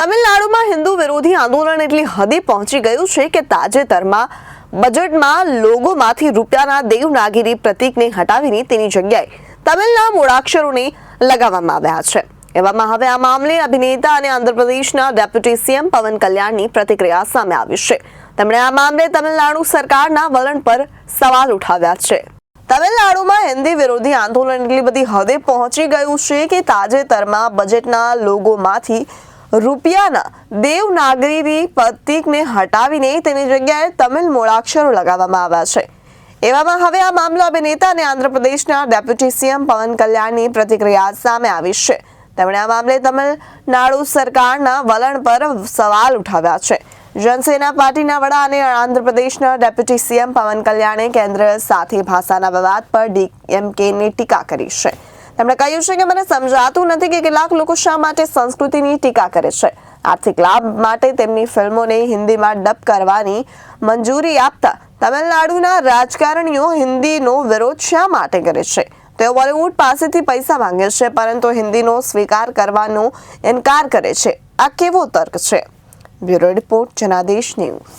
તમિલનાડુમાં હિન્દુ વિરોધી આંદોલન એટલી હદે પહોંચી ગયું છે કે તાજેતરમાં બજેટમાં લોગોમાંથી રૂપિયાના દેવનાગિરી પ્રતીકને હટાવીને તેની જગ્યાએ તમિલના મૂળાક્ષરોને લગાવવામાં આવ્યા છે. એવામાં હવે આ મામલે અભિનેતા અને આંધ્રપ્રદેશના ડેપ્યુટી સીએમ પવન કલ્યાણની પ્રતિક્રિયા સામે આવી છે. તેમણે આ મામલે તમિલનાડુ સરકારના વલણ પર સવાલ ઉઠાવ્યા છે. તમિલનાડુમાં હિન્દી વિરોધી આંદોલન એટલી બધી હદે પહોંચી ગયું છે કે તાજેતરમાં બજેટના લોગોમાંથી રૂપિયાના દેવનાગરીની પ્રતિકને હટાવીને તેની જગ્યાએ તમિલ મૂળાક્ષરો લગાવવામાં આવ્યા છે. એવામાં હવે આ મામલો અભિનેતા અને આંધ્રપ્રદેશના ડેપ્યુટી સીએમ પવન કલ્યાણની પ્રતિક્રિયા સામે આવી છે. તેમણે આ મામલે તમિલનાડુ સરકારના વલણ પર સવાલ ઉઠાવ્યા છે. જનસેના પાર્ટીના વડા અને આંધ્રપ્રદેશના ડેપ્યુટી સીએમ પવન કલ્યાણે કેન્દ્ર સાથે ભાષાના વિવાદ પર ડીએમકેની ટીકા કરી છે. તેમણે કહ્યું છે કે મને સમજાતું નથી કે કેટલાક લોકો શા માટે સંસ્કૃતિની ટીકા કરે છે. આર્થિક લાભ માટે તેમની ફિલ્મોને હિન્દીમાં ડબ કરવાની મંજૂરી આપતા તમિલનાડુના રાજકારણીઓ હિન્દીનો વિરોધ શા માટે કરે છે? તેઓ બોલિવૂડ પાસેથી પૈસા માંગે છે, પરંતુ હિન્દીનો સ્વીકાર કરવાનો ઇનકાર કરે છે. આ કેવો તર્ક છે? Bureau report, Janadesh news.